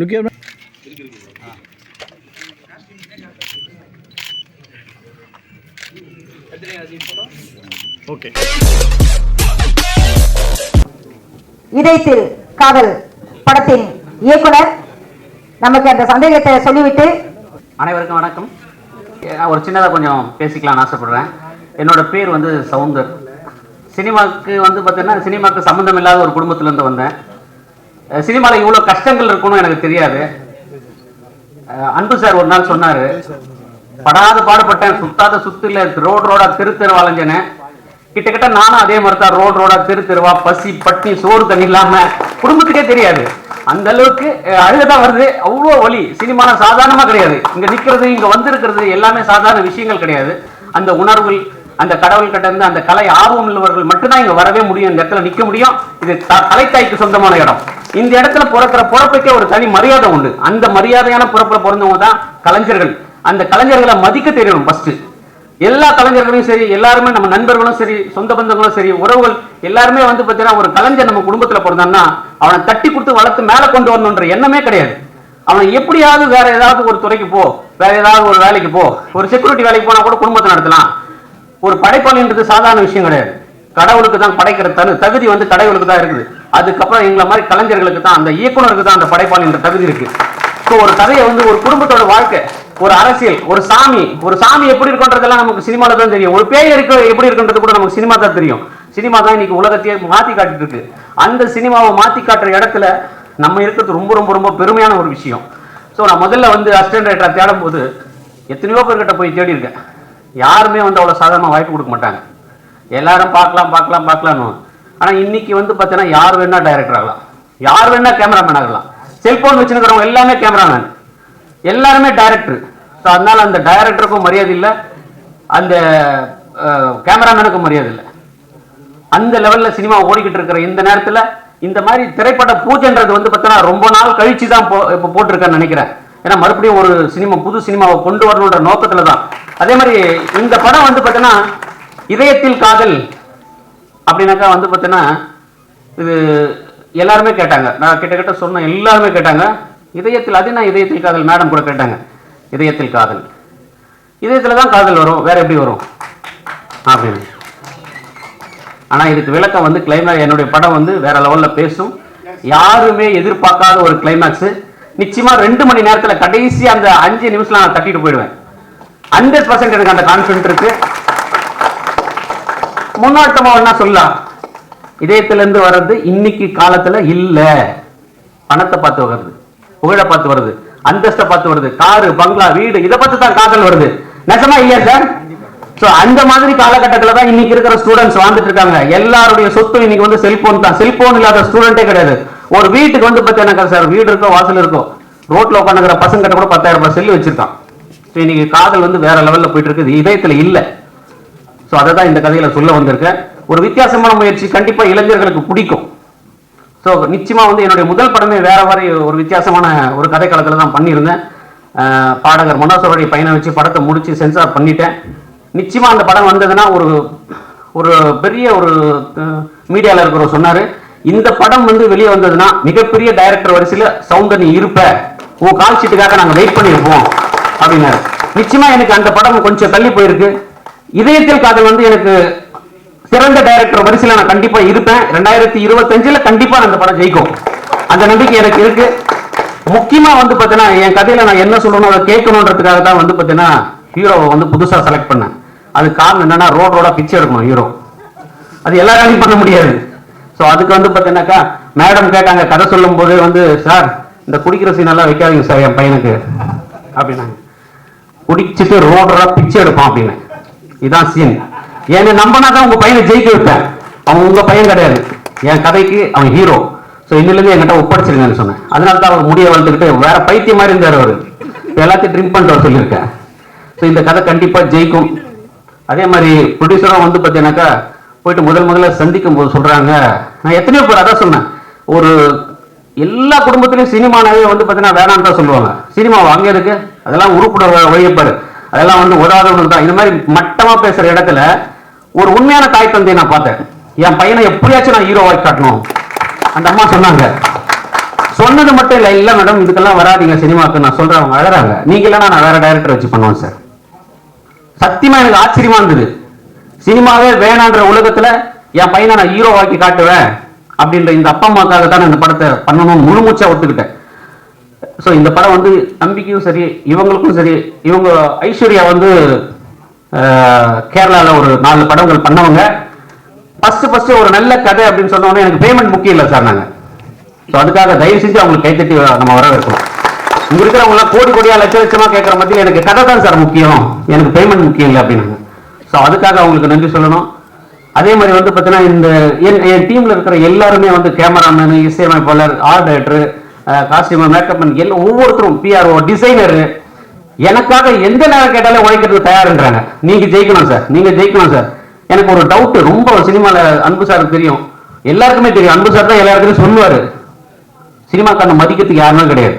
லுக்கியா okay. இதயத்தில் காதல் படத்தின் இயக்குனர் நமக்கு அந்த சந்தேகத்தை சொல்லிவிட்டு அனைவருக்கும் வணக்கம். நான் ஒரு சின்னதாக கொஞ்சம் பேசிக்கலாம்னு ஆசைப்படுறேன். என்னோட பேர் வந்து சவுந்தர். சினிமாவுக்கு வந்து பார்த்தீங்கன்னா சினிமாவுக்கு சம்மந்தம் இல்லாத ஒரு குடும்பத்திலேருந்து வந்தேன். சினிமாவில் இவ்வளோ கஷ்டங்கள் இருக்கும்னு எனக்கு தெரியாது. அன்பு சார் ஒரு நாள் சொன்னார் படாத பாடுபட்டேன் சுத்தாத சுத்துல ரோடு ரோடா தெரு தெரு வளைஞ்சனேன் கிட்டத்தட்ட நானும் அதே மாதிரி தான் ரோடு ரோடா தெரு தெருவா பசி பட்டினி சோறு தண்ணி இல்லாம குடும்பத்துக்கே தெரியாது. அந்த அளவுக்கு அஹ், அழுகதான் வருது. அவ்வளோ வலி. சினிமான சாதாரணமா கிடையாது. இங்க நிக்கிறது இங்க வந்திருக்கிறது எல்லாமே சாதாரண விஷயங்கள் கிடையாது. அந்த உணர்வுகள் அந்த கடவுள் கிட்ட இருந்து அந்த கலை ஆர்வம் உள்ளவர்கள் மட்டும்தான் இங்க வரவே முடியும். இந்த இடத்துல நிக்க முடியும். இது த- கலைத்தாய்க்கு சொந்தமான இடம். இந்த இடத்துல பிறக்கிற பிறப்புக்கே ஒரு தனி மரியாதை உண்டு. அந்த மரியாதையான பிறப்புல பிறந்தவங்க தான் கலைஞர்கள். அந்த கலைஞர்களை மதிக்க தெரியணும் ஃபர்ஸ்ட் எல்லா கலைஞர்களும் சரி எல்லாருமே நம்ம நண்பர்களும் சரி சொந்த பந்தங்களும் சரி உறவுகள் எல்லாருமே வந்து பார்த்தீங்கன்னா ஒரு கலைஞர் நம்ம குடும்பத்துல பிறந்தான்னா அவனை தட்டி கொடுத்து வளர்த்து மேல கொண்டு வரணுன்ற எண்ணமே கிடையாது. அவனை எப்படியாவது வேற ஏதாவது ஒரு துறைக்கு போ வேற ஏதாவது ஒரு வேலைக்கு போ ஒரு செக்யூரிட்டி வேலைக்கு போனா கூட குடும்பத்தை நடத்தலாம். ஒரு படைப்பாளின்றது சாதாரண விஷயம் கிடையாது. கடவுளுக்கு தான் படைக்கிற தகுதி வந்து கடவுளுக்கு தான் இருக்குது. அதுக்கப்புறம் எங்களை மாதிரி கலைஞர்களுக்கு தான் அந்த இயக்குனருக்கு தான் அந்த படைப்பாளின்ற தகுதி இருக்கு. ஸோ ஒரு கதையை வந்து ஒரு குடும்பத்தோட வாழ்க்கை ஒரு அரசியல் ஒரு சாமி ஒரு சாமி எப்படி இருக்குன்றதெல்லாம் நமக்கு சினிமாவில் தான் தெரியும். ஒரு பேய் இருக்க எப்படி இருக்குன்றது கூட நமக்கு சினிமா தான் தெரியும். சினிமா தான் இன்னைக்கு உலகத்தையே மாற்றி காட்டிட்டு இருக்கு. அந்த சினிமாவை மாற்றி காட்டுற இடத்துல நம்ம இருக்கிறது ரொம்ப ரொம்ப ரொம்ப பெருமையான ஒரு விஷயம். ஸோ நான் முதல்ல வந்து அசிஸ்டன்ட் ரைட்டராக தேடும் போது எத்தனையோ பேர்கிட்ட போய் தேடி இருக்கேன் யாருமே வந்து அவ்வளோ சாதாரணமாக வாய்ப்பு கொடுக்க மாட்டாங்க. எல்லாரும் பார்க்கலாம் பார்க்கலாம் பார்க்கலாம்னு ஆனால் இன்னைக்கு வந்து பார்த்தீங்கன்னா யார் வேணா டைரக்டர் ஆகலாம். யார் வேணா கேமராமேன் ஆகலாம். செல்ஃபோன் வச்சுருக்கிறவங்க எல்லாமே கேமராமேன் எல்லாருமே டைரக்டர் ஸோ அதனால அந்த டைரக்டருக்கும் மரியாதை இல்லை. அந்த கேமராமேனுக்கும் மரியாதை இல்லை. அந்த லெவல்ல சினிமா ஓடிக்கிட்டு இருக்கிற இந்த நேரத்துல இந்த மாதிரி திரைப்பட பூஜைன்றது வந்து பார்த்தீங்கன்னா ரொம்ப நாள் கழிச்சு தான் போ இப்போ போட்டிருக்கேன்னு நினைக்கிறேன். ஏன்னா மறுபடியும் ஒரு சினிமா புது சினிமாவை கொண்டு வரணுன்ற நோக்கத்துல தான் அதே மாதிரி இந்த படம் வந்து பார்த்தீங்கன்னா இதயத்தில் காதல் அப்படின்னாக்கா வந்து பார்த்தீங்கன்னா இது எல்லாருமே கேட்டாங்க. நான் கிட்டக்கிட்ட சொன்ன எல்லாருமே கேட்டாங்க. இதயத்தில் அது நான் இதயத்தில் காதல்? மேடம் கூட கேட்டாங்க. இதயத்தில் காதல். இதயத்தில் தான் காதல் வரும். வேற எப்படி வரும்? அப்படின்னு. ஆனால் இதுக்கு விளக்கம் வந்து கிளைமேக்ஸ் என்னுடைய படம் வந்து வேற லெவலில் பேசும். யாருமே எதிர்பார்க்காத ஒரு கிளைமேக்ஸு நிச்சயமா ரெண்டு மணி நேரத்தில் கடைசி அந்த அஞ்சு நிமிஷம் நான் தட்டிட்டு போயிடுவேன். ஹண்ட்ரட் பர்சன்ட் எனக்கு அந்த கான்ஃபிடன்ட் இருக்கு. முன்னோட்டமா என்ன சொல்லலாம். இதயத்துல இருந்து வர்றது இன்னைக்கு காலத்துல இல்ல. பணத்தை பார்த்து வருது புகழை பார்த்து வருது அந்தஸ்தை பார்த்து வருது காரு பங்களா வீடு இதை பார்த்து தான் காதல் வருது. நிஜமா இல்லையா சார் சோ அந்த மாதிரி காலகட்டத்தில் தான் இன்னைக்கு இருக்கிற ஸ்டூடெண்ட்ஸ் வாழ்ந்துட்டு இருக்காங்க. எல்லாருடைய சொத்து இன்னைக்கு வந்து செல்போன் தான். செல்போன் இல்லாத ஸ்டூடெண்டே கிடையாது. ஒரு வீட்டுக்கு வந்து பார்த்தீங்கன்னா சார் வீடு இருக்கோ வாசல் இருக்கோ ரோட்ல உட்காந்துக்கிற பசங்க கிட்ட கூட பத்தாயிரம் ரூபாய் செல்லு வச்சிருக்கான். ஸோ இன்னைக்கு காதல் வந்து வேற லெவல்ல போயிட்டு இருக்குது இதயத்துல இல்லை. ஸோ அதை தான் இந்த கதையில சொல்ல வந்திருக்கேன் ஒரு வித்தியாசமான முயற்சி கண்டிப்பா இளைஞர்களுக்கு பிடிக்கும். ஸோ நிச்சயமா வந்து என்னுடைய முதல் படமே வேற மாதிரி ஒரு வித்தியாசமான ஒரு கதை களத்துல தான் பண்ணியிருந்தேன். பாடகர் மனோசருடைய பையனை வச்சு படத்தை முடிச்சு சென்சார் பண்ணிட்டேன். நிச்சயமா அந்த படம் வந்ததுன்னா ஒரு ஒரு பெரிய ஒரு மீடியால இருக்கிறவர் சொன்னாரு இந்த படம் வந்து வெளியே வந்ததுன்னா மிகப்பெரிய டைரக்டர் வரிசையில சவுந்தர் நீ இருப்ப. உன் கால் ஷீட்டுக்காக நாங்க வெயிட் பண்ணியிருப்போம். அப்படின்னாரு நிச்சயமா எனக்கு அந்த படம் கொஞ்சம் தள்ளி போயிருக்கு. இதயத்தில் காதல் வந்து எனக்கு சிறந்த டைரக்டர் வரிசையில் நான் கண்டிப்பா இருப்பேன். ரெண்டாயிரத்தி இருபத்தஞ்சுல கண்டிப்பா அந்த படம் ஜெயிக்கும். அந்த நம்பிக்கை எனக்கு இருக்கு. முக்கியமா வந்து பாத்தீங்கன்னா என் கதையில நான் என்ன சொல்லணும் அதை கேட்கணுன்றதுக்காக தான் வந்து பாத்தீங்கன்னா ஹீரோவை வந்து புதுசா செலக்ட் பண்ணேன். அது காரணம் என்னன்னா ரோட் ரோடா பிச்சை எடுக்கணும் ஹீரோ அது எல்லாராலையும் பண்ண முடியாது. ஸோ அதுக்கு வந்து பார்த்தீங்கன்னாக்கா மேடம் கேட்டாங்க கதை சொல்லும் போதே வந்து சார் இந்த குடிக்கிற சீனெல்லாம் வைக்காதீங்க சார் என் பையனுக்கு. அப்படின்னாங்க. குடிச்சிட்டு ரோடரா பிச்சை எடுப்பான் அப்படின்னு. இதான் சீன் என்னை நம்பினா தான் உங்க பையனை ஜெயிக்க வைப்பேன். அவன் உங்க பையன் கிடையாது. என் கதைக்கு அவன் ஹீரோ ஸோ இன்னிலிருந்து என்கிட்ட ஒப்படைச்சிருங்கன்னு சொன்னேன். அதனால தான் அவர் முடிய வளர்த்துக்கிட்டு வேற பைத்தியம் மாதிரி இருந்தார் அவர். எல்லாத்தையும் ட்ரிம் பண்ணிட்டு வர சொல்லியிருக்கேன். ஸோ இந்த கதை கண்டிப்பாக ஜெயிக்கும். அதே மாதிரி ப்ரொடியூசரும் வந்து பார்த்தீங்கன்னாக்கா போயிட்டு முதல் முதல்ல சந்திக்கும் போது சொல்கிறாங்க நான் எத்தனையோ பேர் அதான் சொன்னேன். ஒரு எல்லா குடும்பத்திலையும் சினிமானாவே வந்து பார்த்தீங்கன்னா வேணான்னு தான் சொல்லுவாங்க. சினிமா அங்கே இருக்குது அதெல்லாம் உறுப்பினர் வழியப்பாரு அதெல்லாம் வந்து உதவாதவனுக்கு தான். இந்த மாதிரி மட்டமா பேசுற இடத்துல ஒரு உண்மையான தாய் தந்தையை நான் பார்த்தேன். என் பையனை எப்படியாச்சும் நான் ஹீரோவாக்கி காட்டணும். அந்த அம்மா சொன்னாங்க. சொன்னது மட்டும் இல்லை இல்லை மேடம் இதுக்கெல்லாம் வராதீங்க சினிமாவுக்கு நான் சொல்றேன் அவங்க அழறாங்க. நீங்க இல்லைன்னா நான் வேற டைரக்டர் வச்சு பண்ணுவேன் சார் சத்தியமா எனக்கு ஆச்சரியமா இருந்தது. சினிமாவே வேணான்ற உலகத்துல என் பையனை நான் ஹீரோ காட்டுவேன் அப்படின்ற இந்த அப்பா அம்மாக்காக தான் இந்த படத்தை பண்ணணும்னு முழுமூச்சா ஒத்துக்கிட்டேன். ஸோ இந்த படம் வந்து நம்பிக்கையும் சரி இவங்களுக்கும் சரி இவங்க ஐஸ்வர்யா வந்து கேரளாவில் ஒரு நாலு படங்கள் பண்ணவங்க. ஃபஸ்ட்டு ஃபஸ்ட்டு ஒரு நல்ல கதை அப்படின்னு சொன்ன எனக்கு பேமெண்ட் முக்கியம் இல்லை சார் நாங்கள் ஸோ அதுக்காக தயவு செஞ்சு அவங்களுக்கு கைத்தட்டி நம்ம வர இங்கே இருக்கிறவங்களாம் கோடி கோடியாக லட்ச லட்சமாக கேட்கற மத்தியில் எனக்கு கதை தான் சார் முக்கியம். எனக்கு பேமெண்ட் முக்கியம் இல்லை அப்படின்னாங்க. ஸோ அதுக்காக அவங்களுக்கு நன்றி சொல்லணும். அதே மாதிரி வந்து பார்த்தீங்கன்னா இந்த என் என் டீமில் இருக்கிற எல்லாருமே வந்து கேமராமேனு இசையமைப்பாளர் ஆர்ட் டைரக்டர் காஸ்டியூமர் மேக்கப் பண்ணி எல்லாம் ஒவ்வொருத்தரும் பிஆர்ஓ டிசைனரு எனக்காக எந்த நேரம் கேட்டாலும் உழைக்கிறதுக்கு தயாருன்றாங்க. நீங்க ஜெயிக்கணும் சார் நீங்க ஜெயிக்கணும் சார் எனக்கு ஒரு டவுட் ரொம்ப சினிமால அன்பு சார் தெரியும். எல்லாருக்குமே தெரியும். அன்பு சார் தான் எல்லாருக்குமே சொல்லுவாரு. சினிமாக்கான மதிக்கிறதுக்கு யாருமே கிடையாது.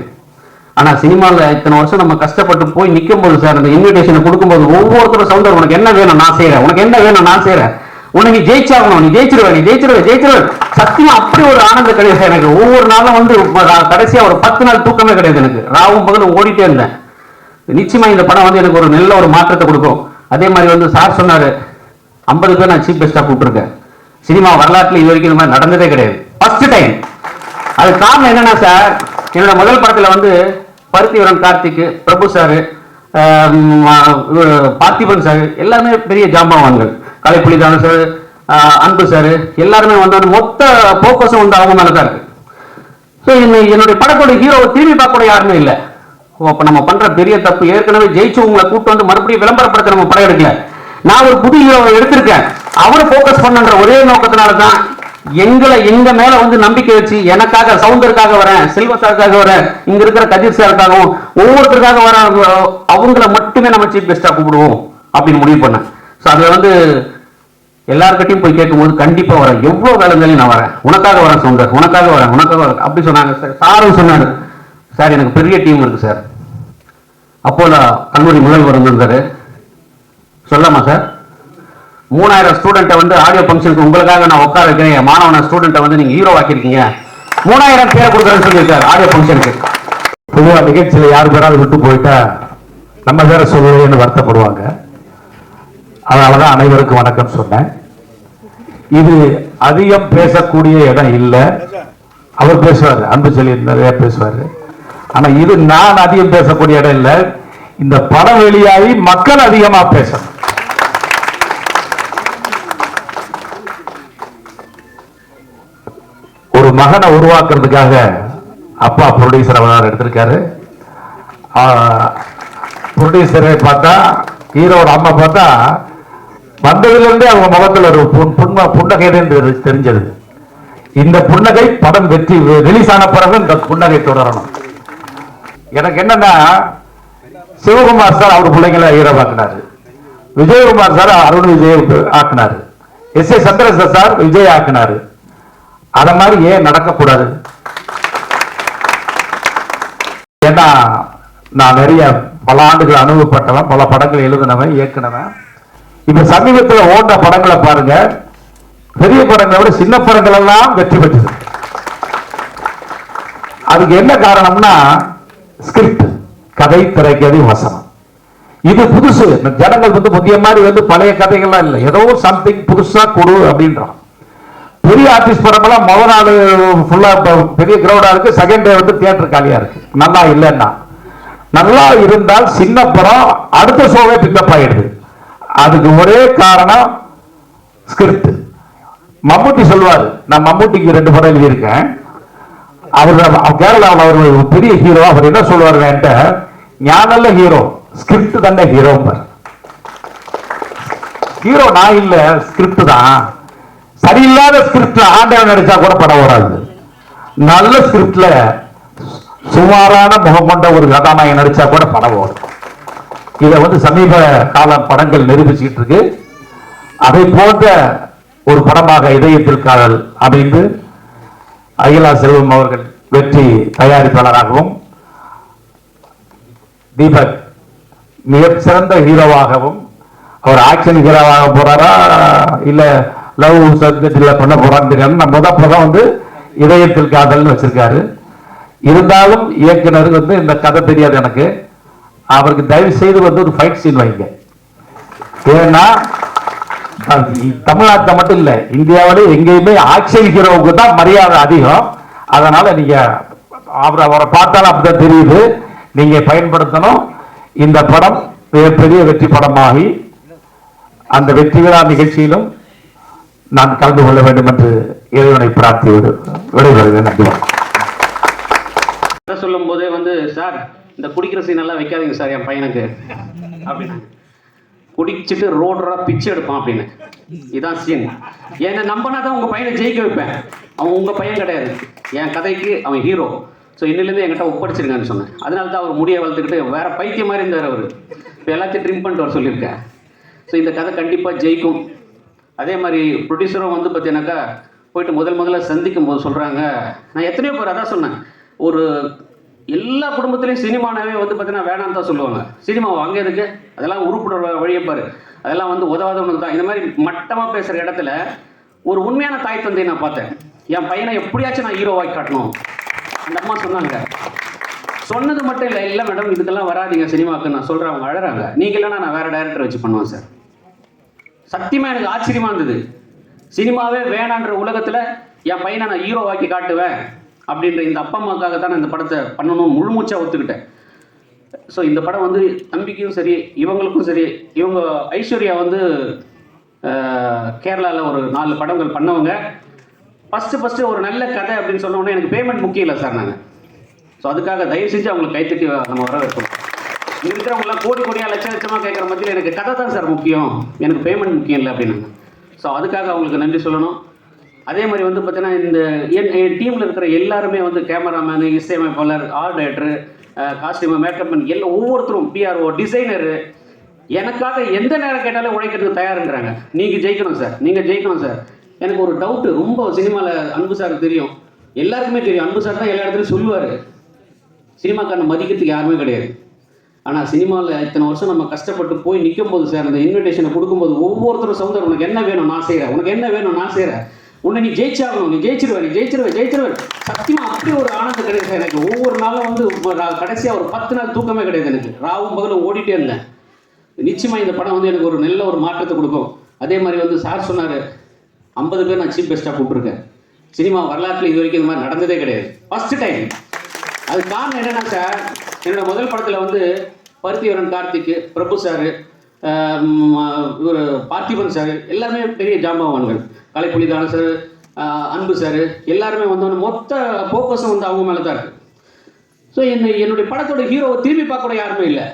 ஆனா சினிமாவில் இத்தனை வருஷம் நம்ம கஷ்டப்பட்டு போய் நிற்கும் போது சார் அந்த இன்விடேஷனை கொடுக்கும்போது ஒவ்வொருத்தரும் சவுண்டர் உனக்கு என்ன வேணும் நான் செய்யறேன் உனக்கு என்ன வேணும் நான் செய்யறேன் உனக்கு ஜெயிச்சாகணும் நீ ஜெயிச்சிருவ நீ ஜெயிச்சிருவ ஜெயிச்சிருவ. சத்தியம் அப்படி ஒரு ஆனந்த கிடையாது சார் எனக்கு. ஒவ்வொரு நாளும் வந்து கடைசியா ஒரு பத்து நாள் தூக்கமே கிடையாது எனக்கு. ராவும் பகலும் ஓடிட்டே இருந்தேன். நிச்சயமா இந்த படம் வந்து எனக்கு ஒரு நல்ல ஒரு மாற்றத்தை கொடுக்கும். அதே மாதிரி வந்து சார் சொன்னாரு ஐம்பது பேர் நான் சீஃப் கெஸ்டா கூப்பிட்டுருக்கேன். சினிமா வரலாற்றுல இது வரைக்கும் இந்த மாதிரி நடந்ததே கிடையாது. ஃபர்ஸ்ட் டைம் அது காரணம் என்னன்னா சார் என்னோட முதல் படத்துல வந்து பருத்திவரன் கார்த்திக் பிரபு சார் பார்த்திபன் சார் எல்லாமே பெரிய ஜாம்பவான்கள். கலைப்புலிதான சார் அன்பு சார் எல்லாருமே வந்து மொத்த போக்கஸும் வந்து அவங்க மேலே தான் இருக்கு ஸோ என்னுடைய படத்தோட ஹீரோவை திரும்பி பார்க்க கூட யாருமே இல்லை. ஓ அப்போ நம்ம பண்ற பெரிய தப்பு ஏற்கனவே ஜெயிச்சவங்களை கூப்பிட்டு வந்து மறுபடியும் விளம்பரப்படுத்த நம்ம படம் எடுக்கல. நான் ஒரு புது ஹீரோவை எடுத்திருக்கேன். அவரை ஃபோக்கஸ் பண்ணுன்ற ஒரே நோக்கத்தினால தான் எங்களை எங்க மேல வந்து நம்பிக்கை வச்சு எனக்காக சவுந்தருக்காக வரேன் செல்வ சாருக்காக வரேன் இங்க இருக்கிற கதிர் சாருக்காகவும் ஒவ்வொருத்தருக்காக வர அவங்கள மட்டுமே நம்ம சீஃப் கெஸ்டா கூப்பிடுவோம் அப்படின்னு முடிவு பண்ணேன். ஸோ அதுல வந்து எல்லார்கிட்டயும் போய் கேட்கும்போது கண்டிப்பாக வரேன். எவ்வளோ வேலை நான் வரேன். உனக்காக வரேன் சுந்தர். உனக்காக வரேன் உனக்காக வரேன். அப்படி சொன்னாங்க. சார் சாரும் சொன்னார். சார் எனக்கு பெரிய டீம் இருக்குது சார். அப்போது கல்லூரி முதல்வர் வந்திருந்தார் சொல்லாமா சார்? மூணாயிரம் ஸ்டூடெண்ட்டை வந்து ஆடியோ ஃபங்க்ஷனுக்கு உங்களுக்காக நான் உட்கார வைக்கிறேன். என் மாணவன ஸ்டூடெண்ட்டை வந்து நீங்கள் ஹீரோ ஆக்கியிருக்கீங்க. மூணாயிரம் பேரை கொடுக்குறேன்னு சொல்லியிருக்காரு ஆடியோ ஃபங்க்ஷனுக்கு பொதுவாக நிகழ்ச்சியில் யார் பேராவது விட்டு போயிட்டா நம்ம பேர சொல்லுவேன்னு வருத்தப்படுவாங்க? அதனாலதான் அனைவருக்கும் வணக்கம் சொன்னேன். இது அதிகம் பேசக்கூடிய இடம் இல்ல. அவர் பேசுவாரு அன்பு சொல்லி நிறைய பேசுவாரு. ஆனா இது நான் அதிகம் பேசக்கூடிய இடம் இல்ல. இந்த படம் வெளியாகி மக்கள் அதிகமா பேசணும். ஒரு மகனை உருவாக்குறதுக்காக அப்பா ப்ரொடியூசர் அவர் எடுத்திருக்காரு. ப்ரொடியூசரை பார்த்தா ஹீரோட அம்மா பார்த்தா வந்ததுலேருந்தே அவங்க முகத்துல ஒரு புன்- புன்னகைன்னு புன்னகை தெரிஞ்சது. இந்த புன்னகை படம் வெற்றி ரிலீஸ் ஆன பிறகு இந்த புன்னகை தொடரணும். எனக்கு என்னன்னா சிவகுமார் சார் அவர் பிள்ளைங்களை ஹீரோ ஆக்கினாரு Vijayakumar sir Arun Vijay ஆக்குனாரு. S A Chandrasekhar sir Vijay ஆக்குனாரு. அத மாதிரி ஏன் நடக்கக்கூடாது? ஏன்னா நான் நிறைய பல ஆண்டுகள் அனுபவப்பட்டவன் பல படங்கள் எழுதினவன் இயக்குனவன். இப்ப சமீபத்தில் ஓட்ட படங்களை பாருங்க. பெரிய படங்களை விட சின்ன படங்கள் எல்லாம் வெற்றி பெற்றது. அதுக்கு என்ன காரணம்னா ஸ்கிரிப்ட் கதை திரைக்கதை வசனம். இது புதுசு. இந்த ஜனங்கள் வந்து முதிய மாதிரி வந்து பழைய கதைகள்லாம் இல்லை. ஏதோ சம்திங் புதுசா கொடு அப்படின்றான் பெரிய ஆர்டிஸ்ட் படமெல்லாம் முத நாள் ஃபுல்லா பெரிய கிரௌடா இருக்கு. செகண்ட் டே வந்து தியேட்டர் காலியா இருக்கு. நல்லா இல்லைன்னா. நல்லா இருந்தால் சின்ன படம் அடுத்த ஷோவே பிக்கப் ஆயிடுது. அதுக்கு ஒரே காரணம் ஸ்கிரிப்ட் மம்முட்டி சொல்வார் நான் மம்முட்டிக்கு ரெண்டு படம் எழுதியிருக்கேன். அவர் அவர் கேரளாவில் அவர் ஒரு பெரிய ஹீரோ அவர் என்ன சொல்லுவார் என்கிட்ட? ஞானல்ல ஹீரோ ஸ்கிரிப்ட் தானே ஹீரோ ஹீரோ நான் இல்ல ஸ்கிரிப்ட் தான். சரியில்லாத ஸ்கிரிப்ட் ஆண்டவன் நடிச்சா கூட படம் வராது. நல்ல ஸ்கிரிப்ட்ல சுமாரான முகம் கொண்ட ஒரு கதாநாயகன் நடிச்சா கூட படம் வரும். இதை வந்து சமீப கால படங்கள் நிரூபிச்சுக்கிட்டு இருக்கு. அதை போன்ற ஒரு படமாக இதயத்தில் காதல் அமைந்து அகிலா செல்வம் அவர்கள் வெற்றி தயாரிப்பாளராகவும் தீபக் மிகச்சிறந்த ஹீரோவாகவும் அவர் ஆக்ஷன் ஹீரோவாக போறாரா இல்ல லவ் சப்ஜெக்ட்ல பண்ண போறான்னு தெரியாது நம்ம முத படம் வந்து இதயத்தில் காதல்னு வச்சிருக்காரு. இருந்தாலும் இயக்குனர் வந்து இந்த கதை தெரியாது எனக்கு. அவருக்கு தயவு செய்து வந்து ஒரு ஃபைட் சீன் வைங்க ஏன்னா தமிழ்நாட்டில் மட்டும் இல்லை இந்தியாவில் எங்கேயுமே ஆக்ஷன் தான் மரியாதை அதிகம். அதனால நீங்க அவரை அவரை பார்த்தாலும் அப்படிதான் தெரியுது. நீங்க பயன்படுத்தணும். இந்த படம் மிகப்பெரிய வெற்றி படமாகி அந்த வெற்றி விழா நிகழ்ச்சியிலும் நான் கலந்து கொள்ள வேண்டும் என்று இறைவனை பிரார்த்தி விடு- விடைபெறுகிறேன். நன்றி. சொல்லும் போதே வந்து சார் இந்த குடிக்கிற சீன் எல்லாம் வைக்காதீங்க சார் என் பையனுக்கு. அப்படின்னு. குடிச்சிட்டு ரோடரா பிச்சை எடுப்பான் அப்படின்னு. இதான் சீன் என்னை நம்பினா தான் உங்க பையனை ஜெயிக்க வைப்பேன். அவன் உங்க பையன் கிடையாது. என் கதைக்கு அவன் ஹீரோ ஸோ இன்னிலேருந்து என்கிட்ட ஒப்படைச்சிருக்கான்னு சொன்னேன். அதனால தான் அவர் முடிய வளர்த்துக்கிட்டு வேற பைத்தியம் மாதிரி இருந்தார் அவர். இப்போ எல்லாத்தையும் ட்ரிம் பண்ணிட்டு வர சொல்லியிருக்கேன் ஸோ இந்த கதை கண்டிப்பாக ஜெயிக்கும். அதே மாதிரி ப்ரொடியூசரும் வந்து பார்த்தீங்கன்னாக்கா போயிட்டு முதல் முதல்ல சந்திக்கும் போது சொல்கிறாங்க நான் எத்தனையோ பேர் அதான் சொன்னேன். ஒரு எல்லா குடும்பத்துலேயும் சினிமானாவே வந்து பார்த்தீங்கன்னா வேணான்னு தான் சொல்லுவாங்க. சினிமா அங்கே இருக்கு அதெல்லாம் உருப்பிட வழியை பாரு. அதெல்லாம் வந்து உதவாதவனுக்கு தான். இந்த மாதிரி மட்டமாக பேசுகிற இடத்துல ஒரு உண்மையான தாய் தந்தையை நான் பார்த்தேன். என் பையனை எப்படியாச்சும் நான் ஹீரோவாக்கி காட்டணும். அந்த அம்மா சொன்னாங்க. சொன்னது மட்டும் இல்லை இல்லை மேடம் இதுக்கெல்லாம் வராதீங்க சினிமாவுக்கு நான் சொல்கிறேன் அவங்க அழறாங்க. நீங்கள் இல்லைன்னா நான் வேறு டைரக்டர் வச்சு பண்ணுவேன் சார் சத்தியமாக எனக்கு ஆச்சரியமாக இருந்தது. சினிமாவே வேணான்ற உலகத்தில் என் பையனை நான் ஹீரோவாக்கி காட்டுவேன். அப்படின்ற இந்த அப்பா அம்மாக்காக தான் இந்த படத்தை பண்ணணும் முழுமூச்சா ஒத்துக்கிட்டேன். ஸோ இந்த படம் வந்து தம்பிக்கும் சரி இவங்களுக்கும் சரி இவங்க ஐஸ்வர்யா வந்து கேரளாவில் ஒரு நாலு படங்கள் பண்ணவங்க. ஃபஸ்ட்டு ஃபஸ்ட்டு ஒரு நல்ல கதை அப்படின்னு சொன்னோன்னே எனக்கு பேமெண்ட் முக்கியம் இல்லை சார் நாங்கள் ஸோ அதுக்காக தயவு செஞ்சு அவங்களுக்கு கைத்தட்டி நம்ம வர வைக்கணும் இங்க இருக்கிறவங்களாம் கோடி கோடியாக லட்ச லட்சமாக கேட்குற மத்தியில் எனக்கு கதை தான் சார் முக்கியம். எனக்கு பேமெண்ட் முக்கியம் இல்லை அப்படின்னாங்க ஸோ அதுக்காக அவங்களுக்கு நன்றி சொல்லணும். அதே மாதிரி வந்து பார்த்தீங்கன்னா இந்த என் என் டீமில் இருக்கிற எல்லாருமே வந்து கேமராமேனு இசையமைப்பாளர் ஆர்ட் டைரக்டர் காஸ்டியூமர் மேக்கப் எல்லா எல்லாம் ஒவ்வொருத்தரும் பிஆர்ஓ டிசைனரு எனக்காக எந்த நேரம் கேட்டாலும் உழைக்கிறதுக்கு தயாருன்றாங்க. நீங்கள் ஜெயிக்கணும் சார் நீங்கள் ஜெயிக்கணும் சார் எனக்கு ஒரு டவுட்டு ரொம்ப சினிமாவில் அன்பு சார் தெரியும். எல்லாருக்குமே தெரியும். அன்பு சார் தான் எல்லா இடத்துலையும் சொல்லுவார். சினிமாக்காரனை மதிக்கிறதுக்கு யாருமே கிடையாது. ஆனால் சினிமாவில் இத்தனை வருஷம் நம்ம கஷ்டப்பட்டு போய் நிற்கும் போது சார் அந்த இன்விடேஷனை கொடுக்கும்போது ஒவ்வொருத்தரும் சவுந்தர் உனக்கு என்ன வேணும்? நான் செய்கிறேன் உனக்கு என்ன வேணும்? நான் செய்கிறேன் உன்னை நீ ஜெயிச்சாகணும் நீ ஜெயிச்சிருவ நீ ஜெயிச்சிருவ ஜெயிச்சிருவ. சத்தியமா அப்படி ஒரு ஆனந்தம் கிடையாது சார் எனக்கு. ஒவ்வொரு நாளும் வந்து கடைசியாக ஒரு பத்து நாள் தூக்கமே கிடையாது எனக்கு. ராவும் பகலும் ஓடிட்டே இருந்தேன். நிச்சயமா இந்த படம் வந்து எனக்கு ஒரு நல்ல ஒரு மாற்றத்தை கொடுக்கும். அதே மாதிரி வந்து சார் சொன்னார் ஐம்பது பேர் நான் சீஃப் பெஸ்ட்டாக கூப்பிட்டுருக்கேன். சினிமா வரலாற்றில் இது வரைக்கும் இந்த மாதிரி நடந்ததே கிடையாது. ஃபர்ஸ்ட் டைம் அது காரணம் என்னன்னா சார் என்னோடய முதல் படத்தில் வந்து பருத்திவரன் கார்த்திக் பிரபு சார் இவர் பார்த்திபன் சார் எல்லாமே பெரிய ஜாம்பவான்கள். கலைப்புலிதான சார் அன்பு சார் எல்லாருமே வந்தோடனே மொத்த ஃபோக்கஸும் வந்து அவங்க மேலே தான் இருக்குது ஸோ என்ன என்னுடைய படத்தோட ஹீரோவை திரும்பி பார்க்க கூட யாருமே இல்லை.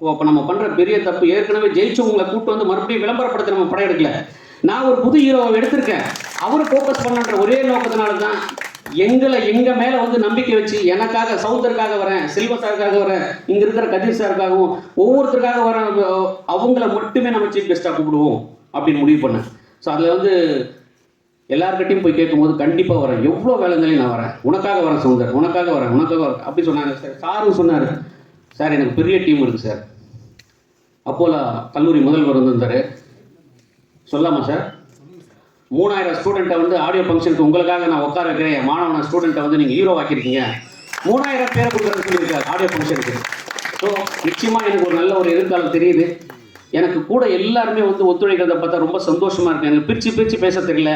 ஓ அப்போ நம்ம பண்ணுற பெரிய தப்பு ஏற்கனவே ஜெயிச்சவங்களை கூப்பிட்டு வந்து மறுபடியும் விளம்பரப்படுத்த நம்ம படம் எடுக்கல. நான் ஒரு புது ஹீரோவை எடுத்திருக்கேன். அவரை ஃபோக்கஸ் பண்ணுன்ற ஒரே நோக்கத்தினால தான் எங்களை எங்கள் மேலே வந்து நம்பிக்கை வச்சு எனக்காக சவுந்தருக்காக வரேன் செல்வ சாருக்காக வரேன் இங்கே இருக்கிற கதிர் சாருக்காகவும் ஒவ்வொருத்தருக்காக வர அவங்கள மட்டுமே நம்ம சீஃப் கெஸ்ட்டாக கூப்பிடுவோம் அப்படின்னு முடிவு பண்ணேன். ஸோ அதில் வந்து எல்லார்கிட்டையும் போய் கேட்கும்போது கண்டிப்பாக வரேன். எவ்வளோ வேலைங்களையும் நான் வரேன். உனக்காக வரேன் சுந்தர் உனக்காக வரேன் உனக்காக வரேன். அப்படி சொன்னாங்க சார் சாரும் சொன்னார். சார் எனக்கு பெரிய டீம் இருக்குது சார். அப்போலா கல்லூரி முதல்வர் வந்திருந்தார் சொல்லாமா சார்? மூணாயிரம் ஸ்டூடெண்ட்டை வந்து ஆடியோ ஃபங்க்ஷனுக்கு உங்களுக்காக நான் உட்கார வைக்கிறேன். மாணவன ஸ்டூடெண்ட்டை வந்து நீங்கள் ஹீரோ ஆக்கியிருக்கீங்க. மூணாயிரம் பேரை கொடுக்குறேன்னு சொல்லியிருக்காரு ஆடியோ ஃபங்க்ஷனுக்கு ஸோ நிச்சயமாக எனக்கு ஒரு நல்ல ஒரு எதிர்காலம் தெரியுது. எனக்கு கூட எல்லாருமே வந்து ஒத்துழைக்கிறத பார்த்தா ரொம்ப சந்தோஷமா இருக்கு. எனக்கு பிரித்து பிரித்து பேச தெரியல.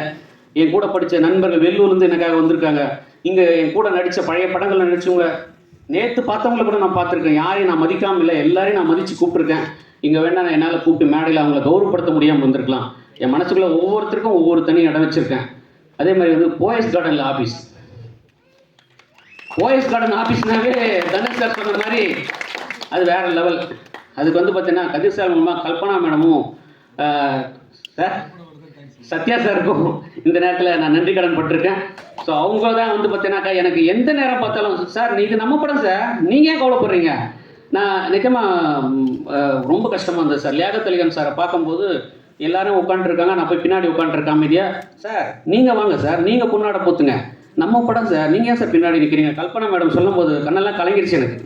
என் கூட படித்த நண்பர்கள் வெள்ளூர்லேருந்து எனக்காக வந்திருக்காங்க. இங்கே என் கூட நடித்த பழைய படங்களில் நடிச்சவங்க நேற்று பார்த்தவங்கள கூட நான் பார்த்துருக்கேன். யாரையும் நான் மதிக்காமல் இல்லை எல்லாரையும் நான் மதித்து கூப்பிட்ருக்கேன் இங்கே வேணா நான் என்னால் கூப்பிட்டு மேடையில் அவங்கள கௌரவப்படுத்த முடியாமல் வந்திருக்கலாம் என் மனசுக்குள்ள ஒவ்வொருத்தருக்கும் ஒவ்வொரு தனி இடம் வச்சுருக்கேன். அதே மாதிரி வந்து போயஸ் கார்டனில் ஆஃபீஸ் போயஸ் கார்டன் ஆஃபீஸ்னாவே தனுஷ் சார் சொன்ன மாதிரி அது வேறு லெவல் அதுக்கு வந்து பார்த்தீங்கன்னா கதிர் சார் மூலமாக கல்பனா மேடமும் சார் சத்யா சாருக்கும் இந்த நேரத்தில் நான் நன்றி கடன் பட்டிருக்கேன். ஸோ அவங்க தான் வந்து பார்த்தீங்கன்னாக்கா எனக்கு எந்த நேரம் பார்த்தாலும் சார் நீ இது நம்ம படம் சார். நீங்கள் ஏன் கவலைப்படுறீங்க? நான் நிஜமாக ரொம்ப கஷ்டமாக இருந்தது சார். லியாகத் அலிகான் சாரை பார்க்கும்போது எல்லாரும் உட்காந்துருக்காங்க நான் போய் பின்னாடி உட்காந்துருக்கேன் அமைதியாக சார் நீங்கள் வாங்க சார். நீங்கள் பொண்ணாட போத்துங்க. நம்ம படம் சார். நீங்கள் ஏன் சார் பின்னாடி நிற்கிறீங்க கல்பனா மேடம் சொல்லும்போது கண்ணெல்லாம் கலங்கிருச்சு எனக்கு.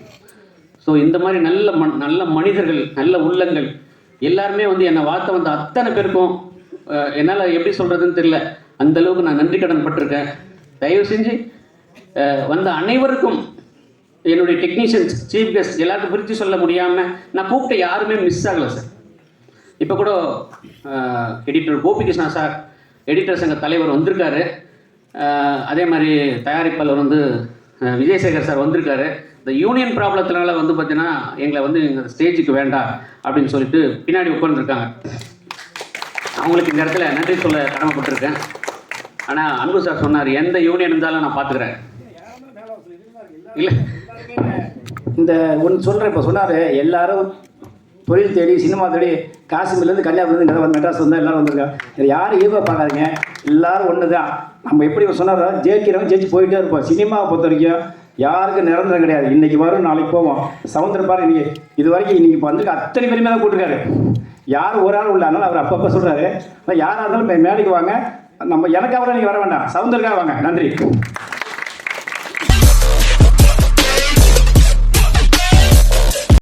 ஸோ இந்த மாதிரி நல்ல மண் நல்ல மனிதர்கள் நல்ல உள்ளங்கள் எல்லாருமே வந்து என்னை வார்த்தை வந்து அத்தனை பேருக்கும் என்னால் எப்படி சொல்கிறதுன்னு தெரியல. அந்த அளவுக்கு நான் நன்றி கடன் பட்டிருக்கேன். தயவு செஞ்சு வந்த அனைவருக்கும் என்னுடைய டெக்னீஷியன்ஸ் சீஃப் கெஸ்ட் எல்லாருக்கும் பிரித்து சொல்ல முடியாமல் நான் கூப்பிட்ட யாருமே மிஸ் ஆகலை சார் இப்போ கூட எடிட்டர் கோபிகிருஷ்ணா சார் எடிட்டர் சங்க தலைவர் வந்திருக்காரு. அதே மாதிரி தயாரிப்பாளர் வந்து விஜயசேகர் சார் வந்திருக்காரு. இந்த யூனியன் ப்ராப்ளத்தினால வந்து பார்த்தீங்கன்னா எங்களை வந்து எங்கள் ஸ்டேஜுக்கு வேண்டாம் அப்படின்னு சொல்லிட்டு பின்னாடி உட்காந்துருக்காங்க அவங்களுக்கு இந்த இடத்துல நன்றி சொல்ல கடமைப்பட்டிருக்கேன். ஆனால் அன்பு சார் சொன்னார் எந்த யூனியன் இருந்தாலும் நான் பார்த்துக்கிறேன் இல்லை. இந்த ஒன்று சொல்கிறேன் இப்போ சொன்னார் எல்லாரும் தொழில் தேடி சினிமா தேடி காஷ்மீர்லேருந்து கன்னியாகுமரிலேருந்து வந்து மெட்ராஸ் வந்து எல்லாரும் வந்திருக்காங்க. இதை யாரும் ஈகோ பார்க்காதீங்க. எல்லாரும் ஒன்று தான் நம்ம எப்படி சொன்னாரோ ஜெயிக்கிறவங்க ஜெயிச்சு போயிட்டே இருப்போம் சினிமாவை பொறுத்த வரைக்கும் யாருக்கும் நிரந்தரம் கிடையாது. இன்னைக்கு வரும் நாளைக்கு போவோம். சவுந்தர பாரு இன்னைக்கு இது வரைக்கும் இன்னைக்கு இப்போ வந்துருக்கு அத்தனை பேருமே தான் கூட்டிருக்காரு. யார் ஒரு ஆள் உள்ள அதனால அவர் அப்பப்போ சொல்கிறாரு ஆனால் யாராக இருந்தாலும் இப்போ மேடைக்கு வாங்க. நம்ம எனக்காக நீங்கள் வர வேண்டாம். சவுந்தருக்காக வாங்க. நன்றி.